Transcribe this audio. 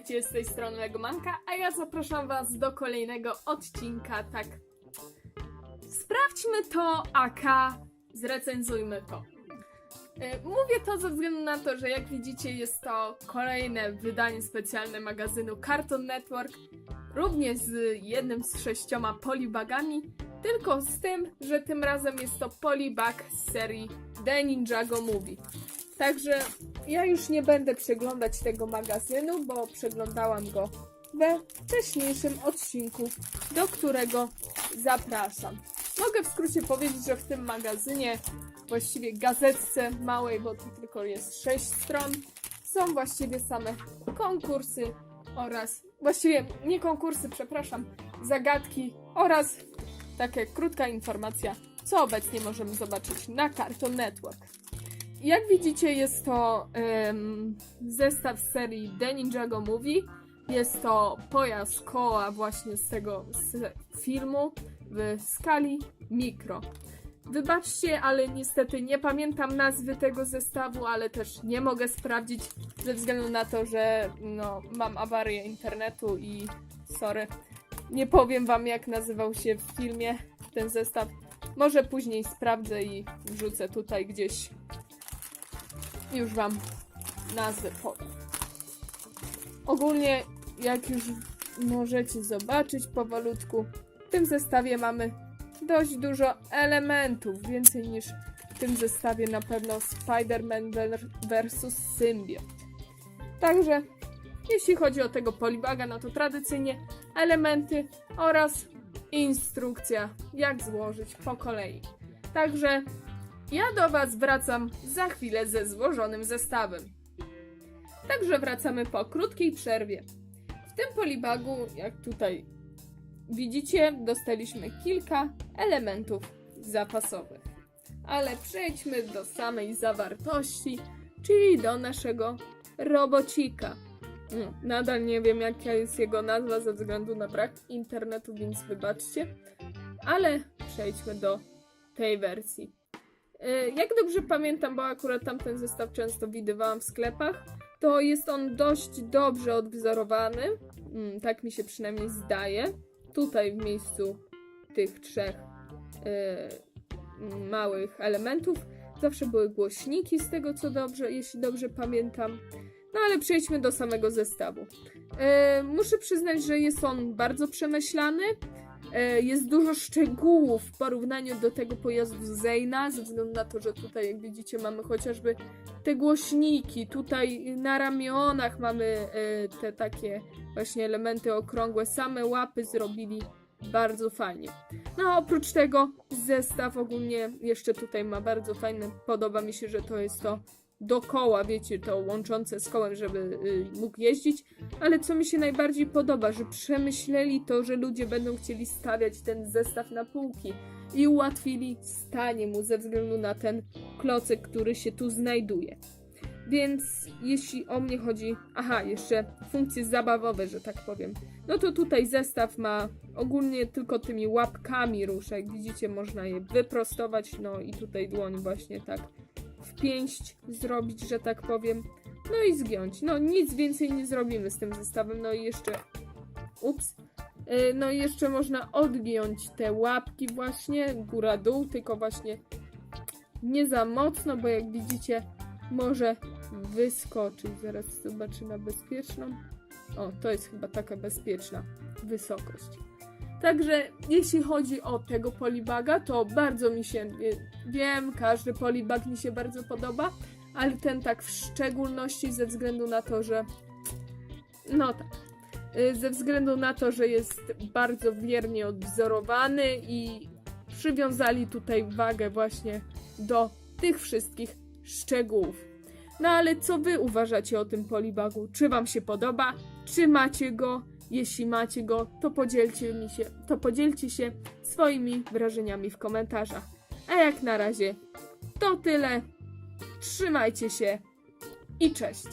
witajcie z tej strony Legomanka, a ja zapraszam was do kolejnego odcinka, tak. Sprawdźmy to, aka zrecenzujmy to. E, Mówię to ze względu na to, że jak widzicie jest to kolejne wydanie specjalne magazynu Cartoon Network, również z jednym z sześcioma polibagami, tylko z tym, że tym razem jest to polibag z serii The Ninjago Movie. Także ja już nie będę przeglądać tego magazynu, bo przeglądałam go we wcześniejszym odcinku, do którego zapraszam. Mogę w skrócie powiedzieć, że w tym magazynie, właściwie gazetce małej, bo tu tylko jest 6 stron, są właściwie same konkursy oraz, właściwie nie konkursy, przepraszam, zagadki oraz taka krótka informacja, co obecnie możemy zobaczyć na Cartoon Network. Jak widzicie, jest to em, zestaw z serii The Ninjago Movie. Jest to pojazd koła właśnie z tego z filmu w skali mikro. Wybaczcie, ale niestety nie pamiętam nazwy tego zestawu, ale też nie mogę sprawdzić ze względu na to, że no, mam awarię internetu i sorry, nie powiem wam jak nazywał się w filmie ten zestaw. Może później sprawdzę i wrzucę tutaj gdzieś już wam nazwę podam. Ogólnie, jak już możecie zobaczyć powolutku, w tym zestawie mamy dość dużo elementów, więcej niż w tym zestawie na pewno Spider-Man vs. Symbiot. Także, jeśli chodzi o tego polibaga, no to tradycyjnie elementy oraz instrukcja, jak złożyć po kolei. Także ja do Was wracam za chwilę ze złożonym zestawem. Także wracamy po krótkiej przerwie. W tym polibagu, jak tutaj widzicie, dostaliśmy kilka elementów zapasowych. Ale przejdźmy do samej zawartości, czyli do naszego robocika. No, nadal nie wiem, jaka jest jego nazwa ze względu na brak internetu, więc wybaczcie. Ale przejdźmy do tej wersji. E, Jak dobrze pamiętam, bo akurat tamten zestaw często widywałam w sklepach, to jest on dość dobrze odwzorowany. Mm, Tak mi się przynajmniej zdaje. Tutaj w miejscu tych trzech e, małych elementów zawsze były głośniki, z tego co dobrze, jeśli dobrze pamiętam. No ale przejdźmy do samego zestawu. E, muszę przyznać, że jest on bardzo przemyślany. E, jest dużo szczegółów w porównaniu do tego pojazdu Zeyna, ze względu na to, że tutaj, jak widzicie, mamy chociażby te głośniki, tutaj na ramionach mamy e, te takie właśnie elementy okrągłe, same łapy zrobili bardzo fajnie. No a oprócz tego zestaw ogólnie jeszcze tutaj ma bardzo fajne, podoba mi się, że to jest to do koła, wiecie, to łączące z kołem, żeby y, mógł jeździć, ale co mi się najbardziej podoba, że przemyśleli to, że ludzie będą chcieli stawiać ten zestaw na półki i ułatwili stanie mu ze względu na ten klocek, który się tu znajduje. Więc jeśli o mnie chodzi, aha, jeszcze funkcje zabawowe, że tak powiem, no to tutaj zestaw ma ogólnie tylko tymi łapkami rusza, jak widzicie można je wyprostować, no i tutaj dłoń właśnie tak pięść zrobić, że tak powiem. No i zgiąć. No nic więcej nie zrobimy z tym zestawem. No i jeszcze. Ups. Yy, No i jeszcze można odgiąć te łapki właśnie, góra-dół, tylko właśnie nie za mocno, bo jak widzicie może wyskoczyć. Zaraz zobaczę na bezpieczną. O, to jest chyba taka bezpieczna wysokość. Także jeśli chodzi o tego polibaga, to bardzo mi się, wie- wiem, każdy polibag mi się bardzo podoba, ale ten tak w szczególności ze względu na to, że no tak, y, ze względu na to, że jest bardzo wiernie odwzorowany i przywiązali tutaj wagę właśnie do tych wszystkich szczegółów. No ale co wy uważacie o tym polibagu? Czy wam się podoba? Czy macie go? Jeśli macie go, to podzielcie, mi się, to podzielcie się swoimi wrażeniami w komentarzach. A jak na razie to tyle. Trzymajcie się i cześć.